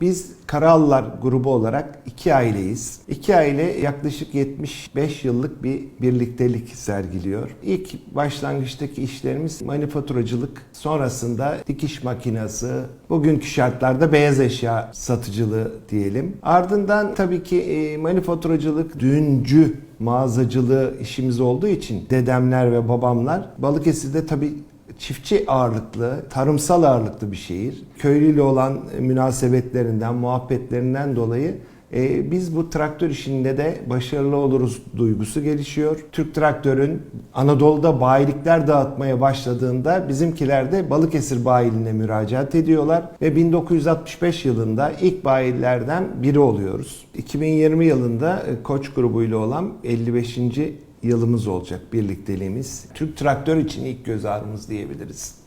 Biz Karalılar grubu olarak iki aileyiz. İki aile yaklaşık 75 yıllık bir birliktelik sergiliyor. İlk başlangıçtaki işlerimiz manifaturacılık, sonrasında dikiş makinesi, bugünkü şartlarda beyaz eşya satıcılığı diyelim. Ardından tabii ki e, manifaturacılık, düğüncü mağazacılığı işimiz olduğu için dedemler ve babamlar Balıkesir'de tabii çiftçi ağırlıklı, tarımsal ağırlıklı bir şehir. Köylüyle olan münasebetlerinden, muhabbetlerinden dolayı e, biz bu traktör işinde de başarılı oluruz duygusu gelişiyor. Türk Traktör'ün Anadolu'da bayilikler dağıtmaya başladığında bizimkiler de Balıkesir bayiline müracaat ediyorlar ve 1965 yılında ilk bayilerden biri oluyoruz. 2020 yılında e, Koç grubuyla olan 55 yılımız olacak birlikteliğimiz. Türk Traktör için ilk göz ağrımız diyebiliriz.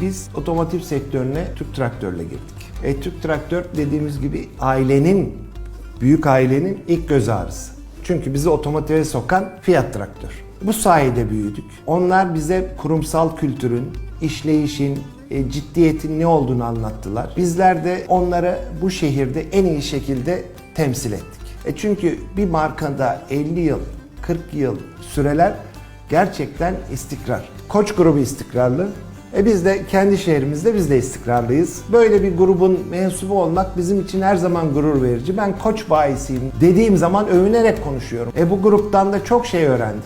Biz otomotiv sektörüne Türk Traktör'le girdik. E, Türk Traktör dediğimiz gibi ailenin, büyük ailenin ilk göz ağrısı. Çünkü bizi otomotive sokan Fiat Traktör. Bu sayede büyüdük. Onlar bize kurumsal kültürün, işleyişin, e, ciddiyetin ne olduğunu anlattılar. Bizler de onları bu şehirde en iyi şekilde temsil ettik. E çünkü bir markada 50 yıl, 40 yıl süreler gerçekten istikrar. Koç grubu istikrarlı. E biz de kendi şehrimizde biz de istikrarlıyız. Böyle bir grubun mensubu olmak bizim için her zaman gurur verici. Ben koç bayisiyim dediğim zaman övünerek konuşuyorum. E bu gruptan da çok şey öğrendik.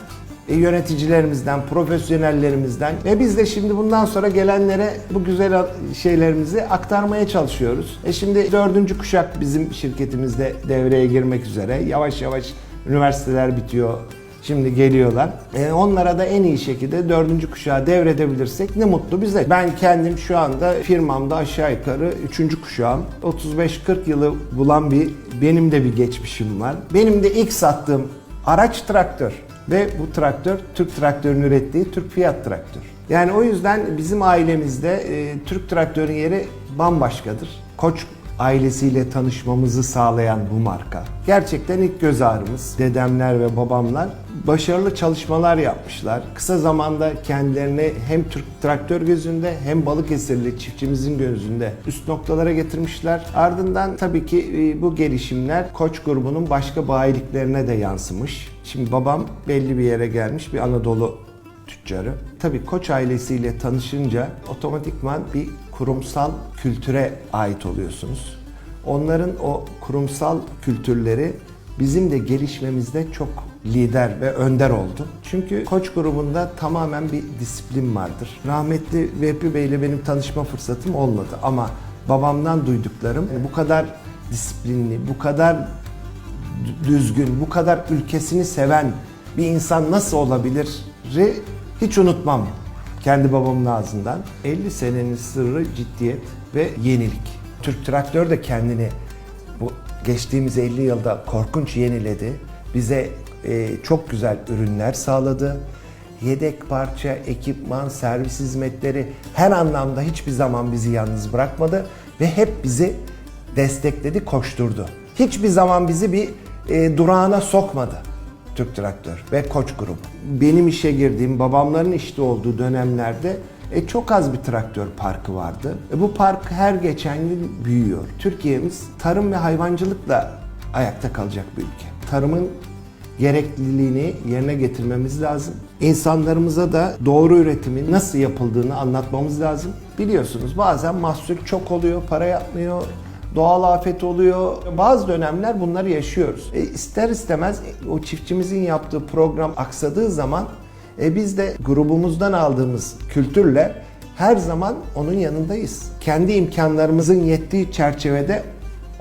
E, yöneticilerimizden, profesyonellerimizden ve biz de şimdi bundan sonra gelenlere bu güzel şeylerimizi aktarmaya çalışıyoruz. E şimdi dördüncü kuşak bizim şirketimizde devreye girmek üzere. Yavaş yavaş üniversiteler bitiyor. Şimdi geliyorlar. E, onlara da en iyi şekilde dördüncü kuşağı devredebilirsek ne mutlu bize. Ben kendim şu anda firmamda aşağı yukarı üçüncü kuşağım. 35-40 yılı bulan bir benim de bir geçmişim var. Benim de ilk sattığım araç traktör. Ve bu traktör Türk Traktör'ün ürettiği Türk Fiat Traktör. Yani o yüzden bizim ailemizde e, Türk Traktör'ün yeri bambaşkadır. Koç ailesiyle tanışmamızı sağlayan bu marka. Gerçekten ilk göz ağrımız. Dedemler ve babamlar başarılı çalışmalar yapmışlar. Kısa zamanda kendilerini hem Türk traktör gözünde hem Balıkesirli çiftçimizin gözünde üst noktalara getirmişler. Ardından tabii ki e, bu gelişimler Koç grubunun başka bayiliklerine de yansımış. Şimdi babam belli bir yere gelmiş bir Anadolu tüccarı. Tabii Koç ailesiyle tanışınca otomatikman bir kurumsal kültüre ait oluyorsunuz. Onların o kurumsal kültürleri bizim de gelişmemizde çok lider ve önder oldu. Çünkü Koç grubunda tamamen bir disiplin vardır. Rahmetli Vehbi Bey ile benim tanışma fırsatım olmadı ama babamdan duyduklarım bu kadar disiplinli, bu kadar düzgün, bu kadar ülkesini seven bir insan nasıl olabilir? hiç unutmam kendi babamın ağzından. 50 senenin sırrı ciddiyet ve yenilik. Türk Traktör de kendini bu geçtiğimiz 50 yılda korkunç yeniledi. Bize e, çok güzel ürünler sağladı. Yedek parça, ekipman, servis hizmetleri her anlamda hiçbir zaman bizi yalnız bırakmadı ve hep bizi destekledi, koşturdu. Hiçbir zaman bizi bir e, durağına sokmadı. Türk Traktör ve Koç Grubu. Benim işe girdiğim, babamların işte olduğu dönemlerde e, çok az bir traktör parkı vardı. E, bu park her geçen gün büyüyor. Türkiye'miz tarım ve hayvancılıkla ayakta kalacak bir ülke. Tarımın gerekliliğini yerine getirmemiz lazım. İnsanlarımıza da doğru üretimin nasıl yapıldığını anlatmamız lazım. Biliyorsunuz bazen mahsul çok oluyor, para yapmıyor, doğal afet oluyor. Bazı dönemler bunları yaşıyoruz. E, ister istemez o çiftçimizin yaptığı program aksadığı zaman e, biz de grubumuzdan aldığımız kültürle her zaman onun yanındayız. Kendi imkanlarımızın yettiği çerçevede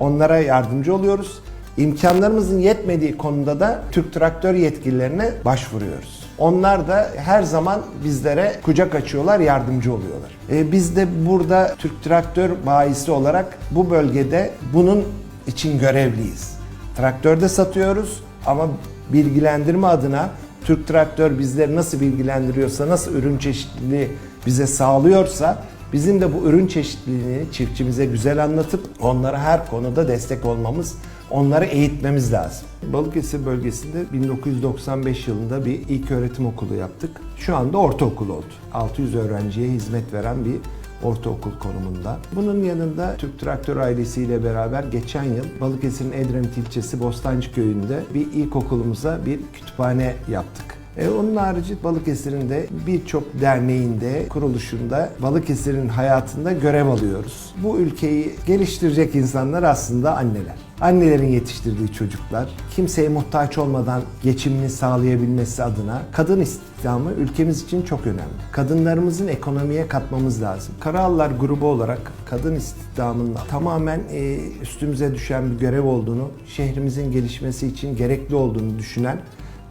onlara yardımcı oluyoruz. İmkanlarımızın yetmediği konuda da Türk Traktör yetkililerine başvuruyoruz. Onlar da her zaman bizlere kucak açıyorlar, yardımcı oluyorlar. E, biz de burada Türk Traktör bayisi olarak bu bölgede bunun için görevliyiz. Traktörde satıyoruz ama bilgilendirme adına Türk Traktör bizleri nasıl bilgilendiriyorsa, nasıl ürün çeşitliliği bize sağlıyorsa Bizim de bu ürün çeşitliliğini çiftçimize güzel anlatıp onlara her konuda destek olmamız, onları eğitmemiz lazım. Balıkesir bölgesinde 1995 yılında bir ilk öğretim okulu yaptık. Şu anda ortaokul oldu. 600 öğrenciye hizmet veren bir ortaokul konumunda. Bunun yanında Türk Traktör ailesiyle beraber geçen yıl Balıkesir'in Edremit ilçesi Bostancı köyünde bir ilkokulumuza bir kütüphane yaptık. E, onun harici Balıkesir'in de birçok derneğinde, kuruluşunda Balıkesir'in hayatında görev alıyoruz. Bu ülkeyi geliştirecek insanlar aslında anneler. Annelerin yetiştirdiği çocuklar, kimseye muhtaç olmadan geçimini sağlayabilmesi adına kadın istihdamı ülkemiz için çok önemli. Kadınlarımızın ekonomiye katmamız lazım. Karahallar grubu olarak kadın istihdamının tamamen e, üstümüze düşen bir görev olduğunu, şehrimizin gelişmesi için gerekli olduğunu düşünen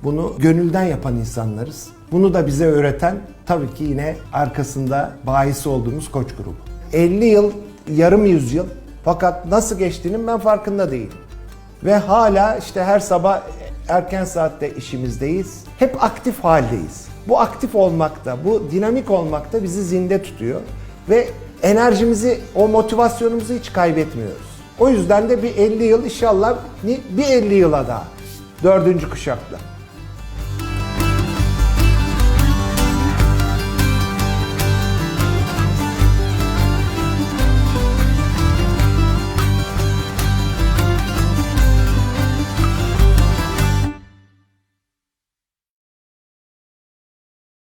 bunu gönülden yapan insanlarız. Bunu da bize öğreten tabii ki yine arkasında bahisi olduğumuz koç grubu. 50 yıl, yarım yüzyıl fakat nasıl geçtiğinin ben farkında değilim. Ve hala işte her sabah erken saatte işimizdeyiz. Hep aktif haldeyiz. Bu aktif olmakta, bu dinamik olmakta bizi zinde tutuyor. Ve enerjimizi, o motivasyonumuzu hiç kaybetmiyoruz. O yüzden de bir 50 yıl inşallah bir 50 yıla daha. Dördüncü kuşakla.